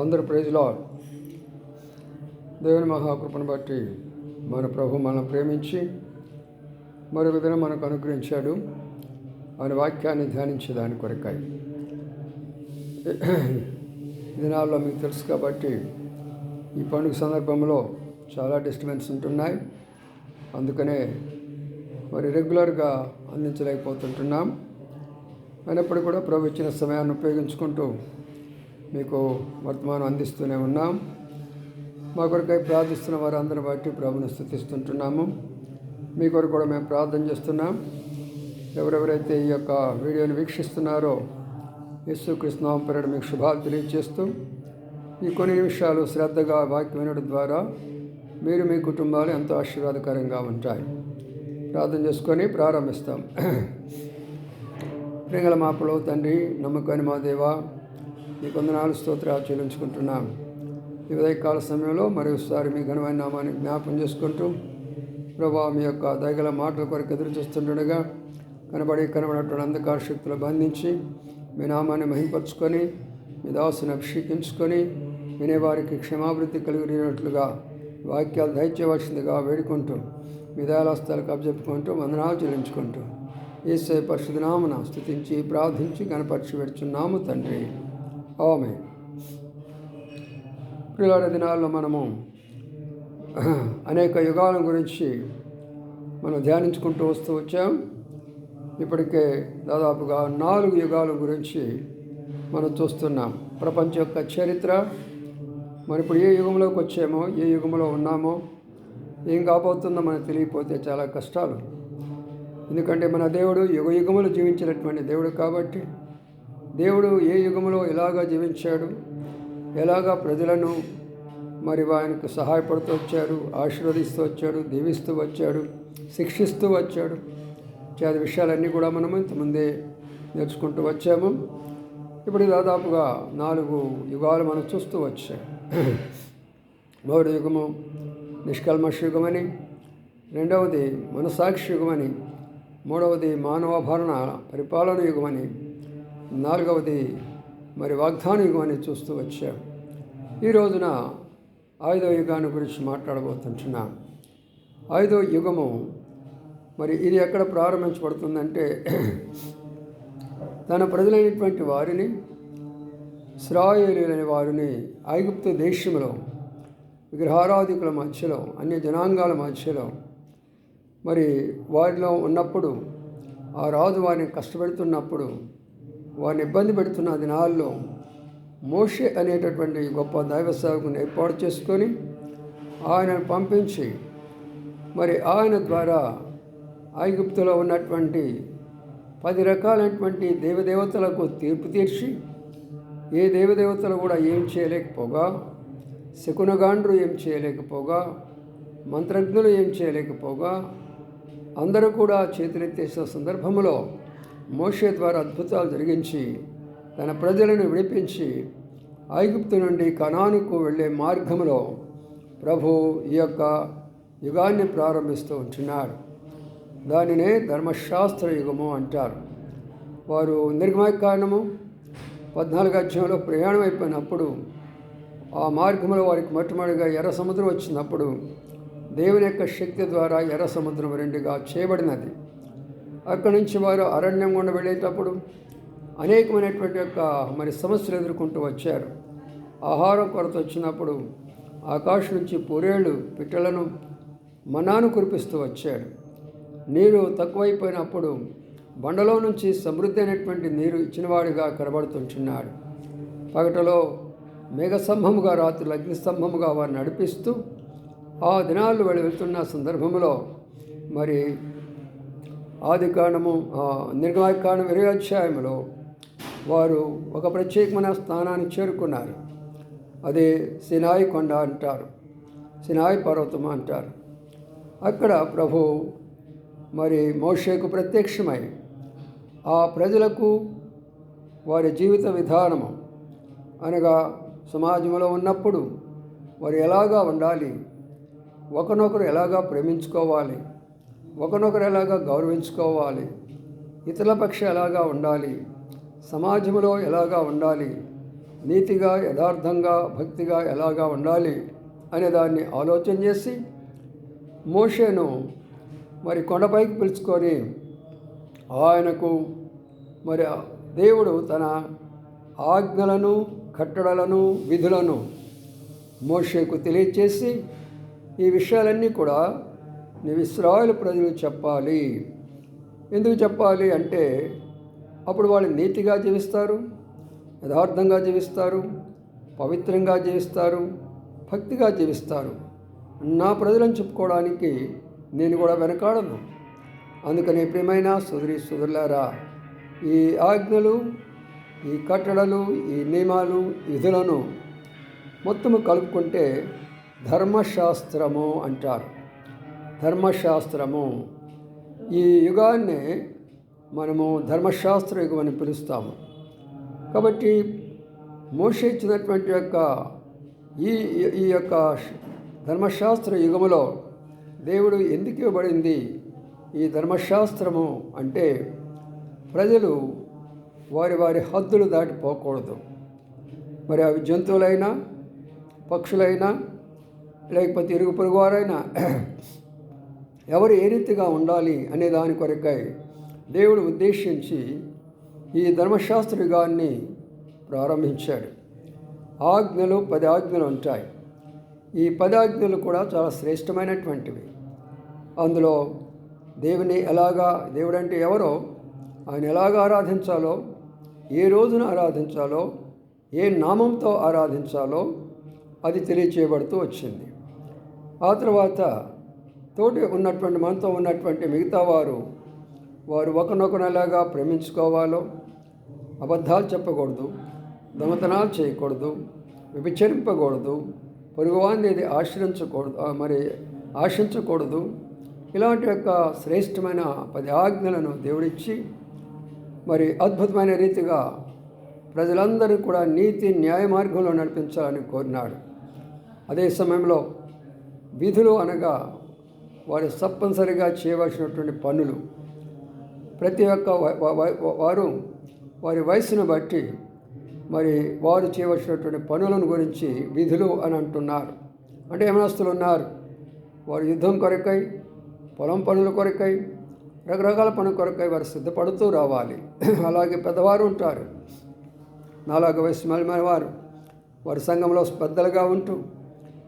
అందరు ప్రైజ్లో దేవుని మహాకృపను బట్టి మన ప్రభు మనం ప్రేమించి మరొక దినం మనకు అనుగ్రహించాడు. ఆయన వాక్యాన్ని ధ్యానించే దాని కొరకాయి దినాల్లో మీకు తెలుసు కాబట్టి ఈ పండుగ సందర్భంలో చాలా డిస్టర్బెన్స్ ఉంటున్నాయి. అందుకనే మరి రెగ్యులర్గా అందించలేకపోతుంటున్నాం. అయినప్పుడు కూడా ప్రభు ఇచ్చిన సమయాన్ని ఉపయోగించుకుంటూ మీకు వర్తమానం అందిస్తూనే ఉన్నాం. మా కొరకై ప్రార్థిస్తున్న వారందరిని బట్టి ప్రభుని స్థుతిస్తుంటున్నాము. మీ కొరకు కూడా మేము ప్రార్థన చేస్తున్నాం. ఎవరెవరైతే ఈ యొక్క వీడియోని వీక్షిస్తున్నారో యేసుకృష్ణం పేరడు మీకు శుభాలు తెలియజేస్తూ ఈ కొన్ని నిమిషాలు శ్రద్ధగా వాక్యం వినడం ద్వారా మీరు మీ కుటుంబాలు ఎంతో ఆశీర్వాదకరంగా ఉంటాయి. ప్రార్థన చేసుకొని ప్రారంభిస్తాం. ప్రింగల మాపలో తండ్రి నమ్మకాన్ని మా దేవా మీ కొందనాలు స్తోత్రాలు చెల్లించుకుంటున్నాం. ఈ ఉదయకాల సమయంలో మరొకసారి మీ ఘనమైన నామాన్ని జ్ఞాపం చేసుకుంటూ ప్రభా మీ యొక్క దయగల మాటల కొరకు ఎదురు చూస్తుండగా కనబడి కనబడినటువంటి అంధకార శక్తులు బంధించి మీ నామాన్ని మహింపరుచుకొని మీ దాసుని అభిషేకించుకొని వినేవారికి క్షమాభివృద్ధి కలిగినట్లుగా వాక్యాలు దయచేయవలసిందిగా వేడుకుంటూ మీ దయాలస్తాలకు అప్పచెప్పుకుంటూ వందనాలు చెల్లించుకుంటూ ఈసే పరిశుద్ధ నామన స్థుతించి ప్రార్థించి గణపరిచి పెడుచున్నాము తండ్రి. ఓమే పిల్లల దినాల్లో మనము అనేక యుగాల గురించి మనం ధ్యానించుకుంటూ వస్తూ వచ్చాం. ఇప్పటికే దాదాపుగా నాలుగు యుగాల గురించి మనం చూస్తున్నాం. ప్రపంచం యొక్క చరిత్ర మరి ఇప్పుడు ఏ యుగంలోకి వచ్చామో ఏ యుగంలో ఉన్నామో ఏం కాబోతుందో మనకు తెలియకపోతే చాలా కష్టాలు. ఎందుకంటే మన దేవుడు యుగ యుగములు జీవించినటువంటి దేవుడు కాబట్టి దేవుడు ఏ యుగంలో ఎలాగా జీవించాడు ఎలాగా ప్రజలను మరి ఆయనకు సహాయపడుతూ వచ్చాడు ఆశీర్వదిస్తూ వచ్చాడు దీవిస్తూ వచ్చాడు శిక్షిస్తూ వచ్చాడు చాలా విషయాలన్నీ కూడా మనం ఇంతకుముందే నేర్చుకుంటూ వచ్చాము. ఇప్పుడు దాదాపుగా నాలుగు యుగాలు మనం చూస్తూ వచ్చాం. మొదటి యుగము నిష్కల్మష యుగమని రెండవది మనసాక్షి యుగమని మూడవది మానవాభరణ పరిపాలన యుగమని నాలుగవది మరి వాగ్దాన యుగం అని చూస్తూ వచ్చాం. ఈ రోజున ఐదవ యుగాన్ని గురించి మాట్లాడబోతుంటున్నాం. ఐదవ యుగము మరి ఇది ఎక్కడ ప్రారంభించబడుతుందంటే తన ప్రజలైనటువంటి వారిని శ్రాయులైన వారిని ఐగుప్తు దేశంలో విగ్రహారాధికుల మధ్యలో అన్య జనాంగాల మధ్యలో మరి వారిలో ఉన్నప్పుడు ఆ రాజు వారిని కష్టపెడుతున్నప్పుడు వారిని ఇబ్బంది పెడుతున్న దినాల్లో మోషే అనేటటువంటి గొప్ప దైవ సేవకుని ఏర్పాటు చేసుకొని ఆయనను పంపించి మరి ఆయన ద్వారా ఐగుప్తులో ఉన్నటువంటి పది రకాలైనటువంటి దేవదేవతలకు తీర్పు తీర్చి ఏ దేవదేవతలు కూడా ఏం చేయలేకపోగా శకునగాండ్రు ఏం చేయలేకపోగా మంత్రజ్ఞులు ఏం చేయలేకపోగా అందరూ కూడా చేతులెత్తేసిన సందర్భంలో మోషే ద్వారా అద్భుతాలు జరిగించి తన ప్రజలను విడిపించి ఐగుప్తు నుండి కణానుకు వెళ్ళే మార్గంలో ప్రభు ఈ యొక్క యుగాన్ని ప్రారంభిస్తూ ఉంటున్నాడు. దానినే ధర్మశాస్త్ర యుగము అంటారు. వారు నిర్గమయ కారణము? పద్నాలుగు అధ్యాయంలో ప్రయాణం అయిపోయినప్పుడు ఆ మార్గంలో వారికి మొట్టమొదటిగా ఎర్ర సముద్రం వచ్చినప్పుడు దేవుని యొక్క శక్తి ద్వారా ఎర్ర సముద్రం రెండుగా చేయబడినది. అక్కడి నుంచి వారు అరణ్యం గుండా వెళ్ళేటప్పుడు అనేకమైనటువంటి యొక్క మరి సమస్యలు ఎదుర్కొంటూ వచ్చారు. ఆహారం కొరత వచ్చినప్పుడు ఆకాశం నుంచి పొరేళ్ళు పిట్టలను మనాను కురిపిస్తూ వచ్చాడు నీరు తక్కువైపోయినప్పుడు బండలో నుంచి సమృద్ధి అయినటువంటి నీరు ఇచ్చినవాడిగా కనబడుతుంటున్నాడు. పగటలో మేఘస్తంభముగా రాత్రులు అగ్నిస్తంభముగా వారిని నడిపిస్తూ ఆ దినాలు వాళ్ళు వెళ్తున్న సందర్భంలో మరి ఆది కాండము నిర్గమాకాండం ఇరవై అధ్యాయంలో వారు ఒక ప్రత్యేకమైన స్థానాన్ని చేరుకున్నారు. అదే సినాయి కొండ అంటారు సినాయి పర్వతం అంటారు. అక్కడ ప్రభు మరి మోషేకు ప్రత్యక్షమై ఆ ప్రజలకు వారి జీవిత విధానము అనగా సమాజంలో ఉన్నప్పుడు వారు ఎలాగా ఉండాలి ఒకనొకరు ఎలాగా ప్రేమించుకోవాలి ఒకనొకరు ఎలాగా గౌరవించుకోవాలి? ఇతరుల పక్ష ఎలాగా ఉండాలి? సమాజంలో ఎలాగా ఉండాలి? నీతిగా యథార్థంగా భక్తిగా ఎలాగా ఉండాలి? అనే దాన్ని ఆలోచన చేసి మోషేను మరి కొండపైకి పిలుచుకొని ఆయనకు మరి దేవుడు తన ఆజ్ఞలను కట్టడలను విధులను మోషేకు తెలియచేసి ఈ విషయాలన్నీ కూడా నీవు ఇస్రాయల్ ప్రజలు చెప్పాలి. ఎందుకు చెప్పాలి అంటే అప్పుడు వాళ్ళు నీతిగా జీవిస్తారు యథార్థంగా జీవిస్తారు పవిత్రంగా జీవిస్తారు భక్తిగా జీవిస్తారు. నా ప్రజలను చెప్పుకోవడానికి నేను కూడా వెనకాడను. అందుకని ప్రియమైన సుదరి సుదరులారా ఈ ఆజ్ఞలు ఈ కట్టడలు ఈ నియమాలు విధులను మొత్తము కలుపుకుంటే ధర్మశాస్త్రము అంటారు. ధర్మశాస్త్రము. ఈ యుగాన్ని మనము ధర్మశాస్త్ర యుగం అని పిలుస్తాము. కాబట్టి మోష ఇచ్చినటువంటి యొక్క ఈ ఈ యొక్క ధర్మశాస్త్ర యుగములో దేవుడు ఎందుకు ఇవ్వబడింది? ఈ ధర్మశాస్త్రము అంటే ప్రజలు వారి వారి హద్దులు దాటిపోకూడదు మరి అవి జంతువులైనా పక్షులైనా లేకపోతే ఇరుగు పొరుగు వారైనా ఎవరు ఏ రీతిగా ఉండాలి అనే దాని కొరకై దేవుడు ఉద్దేశించి ఈ ధర్మశాస్త్ర యుగాన్ని ప్రారంభించాడు. ఆజ్ఞలు పది ఆజ్ఞలు ఉంటాయి. ఈ పది ఆజ్ఞలు కూడా చాలా శ్రేష్టమైనటువంటివి. అందులో దేవుని ఎలాగా దేవుడు అంటే ఎవరో ఆయన ఎలాగ ఆరాధించాలో ఏ రోజున ఆరాధించాలో ఏ నామంతో ఆరాధించాలో అది తెలియచేయబడుతూ వచ్చింది. ఆ తర్వాత తోటి ఉన్నటువంటి మనతో ఉన్నటువంటి మిగతా వారు వారు ఒకనొకనలాగా ప్రేమించుకోవాలో అబద్ధాలు చెప్పకూడదు దొంగతనాలు చేయకూడదు విభచరింపకూడదు పొరుగువాన్ని ఆశ్రయించకూడదు మరి ఆశించకూడదు. ఇలాంటి యొక్క శ్రేష్టమైన పది ఆజ్ఞలను దేవుడిచ్చి మరి అద్భుతమైన రీతిగా ప్రజలందరూ కూడా నీతి న్యాయ మార్గంలో నడిపించాలని కోరినాడు. అదే సమయంలో విధులు అనగా వారు తప్పనిసరిగా చేయవలసినటువంటి పనులు. ప్రతి ఒక్క వ- వారు వారి వయసును బట్టి మరి వారు చేయవలసినటువంటి పనులను గురించి విధులు అని అంటున్నారు. అంటే యమనస్తులు ఉన్నారు. వారు యుద్ధం కొరకై పొలం పనుల కొరకై రకరకాల పనుల కొరకై వారు సిద్ధపడుతూ రావాలి. అలాగే పెద్దవారు ఉంటారు. నాలుగు వయసు మలిమైన వారు. వారి సంఘంలో పెద్దలుగా ఉంటూ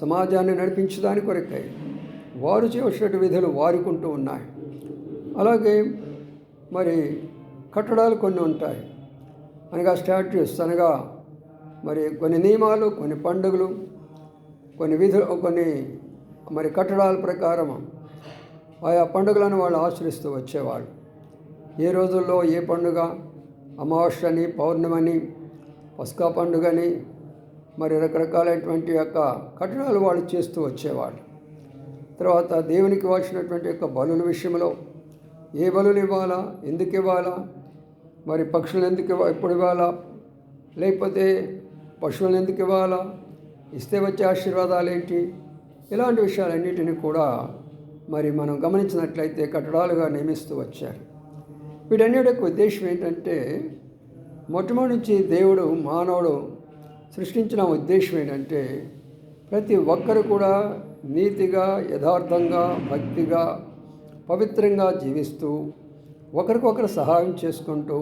సమాజాన్ని నడిపించడానికి కొరకై వారు చేయవలసిన విధులు వారుకుంటూ ఉన్నాయి. అలాగే మరి కట్టడాలు కొన్ని ఉంటాయి. అనగా స్టాట్యూస్ అనగా మరి కొన్ని నియమాలు కొన్ని పండుగలు కొన్ని విధులు కొన్ని మరి కట్టడాల ప్రకారం ఆయా పండుగలను వాళ్ళు ఆచరిస్తూ వచ్చేవాళ్ళు. ఏ రోజుల్లో ఏ పండుగ? అమావాస్యని పౌర్ణమని పస్కా పండుగని మరి రకరకాలైనటువంటి యొక్క కట్టడాలు వాళ్ళు చేస్తూ వచ్చేవాళ్ళు. తర్వాత దేవునికి వాల్సినటువంటి యొక్క బలుల విషయంలో ఏ బలులు ఇవ్వాలా? ఎందుకు ఇవ్వాలా? మరి పక్షులను ఎందుకు ఇవ్వ ఎప్పుడు ఇవ్వాలా? లేకపోతే పశువులను ఎందుకు ఇవ్వాలా? ఇస్తే వచ్చే ఆశీర్వాదాలు ఏంటి? ఇలాంటి విషయాలన్నిటిని కూడా మరి మనం గమనించినట్లయితే కట్టడాలుగా నియమిస్తూ వచ్చారు. వీటన్నిటి యొక్క ఉద్దేశం ఏంటంటే మొట్టమొదటి నుంచి దేవుడు మానవుడు సృష్టించిన ఉద్దేశం ఏంటంటే ప్రతి ఒక్కరు కూడా నీతిగా యథార్థంగా భక్తిగా పవిత్రంగా జీవిస్తూ ఒకరికొకరు సహాయం చేసుకుంటూ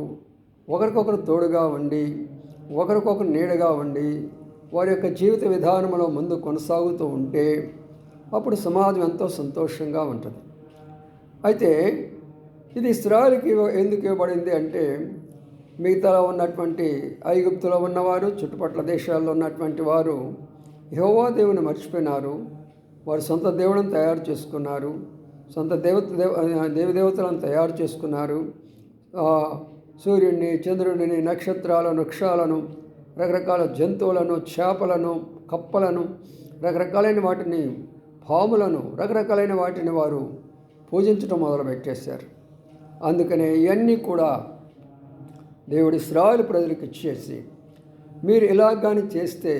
ఒకరికొకరు తోడుగా ఉండి ఒకరికొకరు నీడగా ఉండి వారి యొక్క జీవిత విధానంలో ముందు కొనసాగుతూ ఉంటే అప్పుడు సమాజం ఎంతో సంతోషంగా ఉంటుంది. అయితే ఇది ఇస్రాయల్కి ఎందుకు ఇవ్వబడింది అంటే మిగతాలో ఉన్నటువంటి ఐగుప్తులో ఉన్నవారు చుట్టుపక్కల దేశాల్లో ఉన్నటువంటి వారు యెహోవా దేవుని మర్చిపోయినారు. వారు సొంత దేవుడిని తయారు చేసుకున్నారు. సొంత దేవత దేవ దేవదేవతలను తయారు చేసుకున్నారు. సూర్యుడిని చంద్రుడిని నక్షత్రాలను వృక్షాలను రకరకాల జంతువులను చేపలను కప్పలను రకరకాలైన వాటిని పాములను రకరకాలైన వాటిని వారు పూజించడం మొదలుపెట్టేశారు. అందుకనే ఇవన్నీ కూడా దేవుడి శ్రావులు ప్రజలకు ఇచ్చేసి మీరు ఇలా కానీ చేస్తే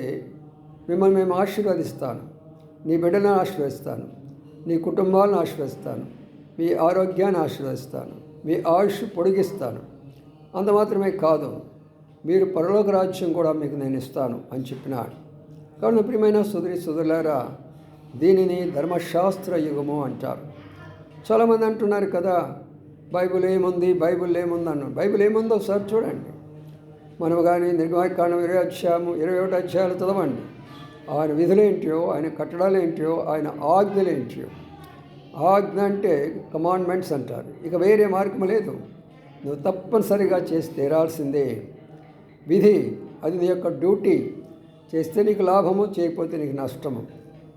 మిమ్మల్ని మేము ఆశీర్వదిస్తాను. నీ బిడ్డను ఆశ్రయిస్తాను. నీ కుటుంబాలను ఆశ్రయిస్తాను. మీ ఆరోగ్యాన్ని ఆశీర్వదిస్తాను మీ ఆయుష్ పొడిగిస్తాను. అంత మాత్రమే కాదు మీరు పరలోక రాజ్యం కూడా మీకు నేను ఇస్తాను అని చెప్పినాడు. కావున ప్రియమైన సుదరి సుదరులారా దీనిని ధర్మశాస్త్ర యుగము అంటారు. చాలామంది అంటున్నారు కదా బైబిల్ ఏముంది బైబిల్ ఏముంది అన్న బైబిల్ ఏముందో ఒకసారి చూడండి. మనం కానీ నిర్మాకాండం ఇరవై అధ్యాయము ఇరవై ఒకటి అధ్యాయాలు చదవండి. ఆయన విధులేంటియో ఆయన కట్టడాలు ఏంటియో ఆయన ఆజ్ఞలు ఏంటియో ఆజ్ఞ అంటే కమాండ్మెంట్స్ అంటారు. ఇక వేరే మార్గం లేదు. నువ్వు తప్పనిసరిగా చేసి తీరాల్సిందే. విధి అది నీ యొక్క డ్యూటీ. చేస్తే నీకు లాభము చేయకపోతే నీకు నష్టము.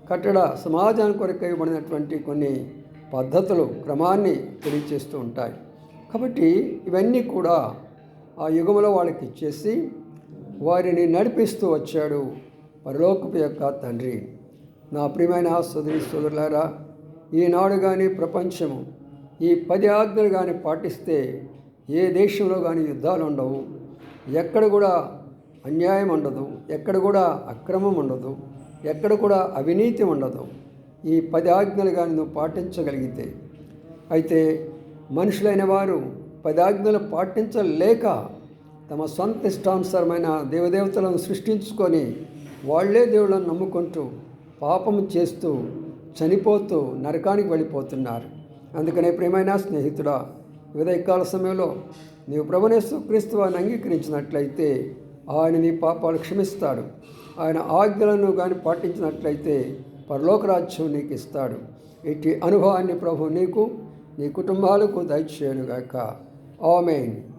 కట్టడ సమాజానికి కొరకు ఇవ్వబడినటువంటి కొన్ని పద్ధతులు క్రమాన్ని తెలియచేస్తూ ఉంటాయి. కాబట్టి ఇవన్నీ కూడా ఆ యుగంలో వాళ్ళకి ఇచ్చేసి వారిని నడిపిస్తూ వచ్చాడు. పరలోకపు యొక్క తండ్రి. నా ప్రియమైన సోదరి సోదరులారా ఈనాడు కానీ ప్రపంచము ఈ పది ఆజ్ఞలు కానీ పాటిస్తే ఏ దేశంలో కానీ యుద్ధాలు ఉండవు. ఎక్కడ కూడా అన్యాయం ఉండదు. ఎక్కడ కూడా అక్రమం ఉండదు. ఎక్కడ కూడా అవినీతి ఉండదు. ఈ పది ఆజ్ఞలు కానీ నువ్వు పాటించగలిగితే. అయితే మనుషులైన వారు పది ఆజ్ఞలు పాటించలేక తమ సొంత ఇష్టానుసారమైన దేవదేవతలను సృష్టించుకొని వాళ్ళే దేవుళ్ళని నమ్ముకుంటూ పాపము చేస్తూ చనిపోతూ నరకానికి వెళ్ళిపోతున్నారు. అందుకనే ప్రేమైన స్నేహితుడా ఉదయకాల సమయంలో నీవు ప్రభునేస్తూ క్రీస్తు వారిని అంగీకరించినట్లయితే ఆయన నీ పాపాలు క్షమిస్తాడు. ఆయన ఆజ్ఞలను కానీ పాటించినట్లయితే పరలోకరాజ్యం నీకు ఇస్తాడు. ఇట్టి అనుభవాన్ని ప్రభు నీకు నీ కుటుంబాలకు దయచేయనుగాక. ఆమెన్.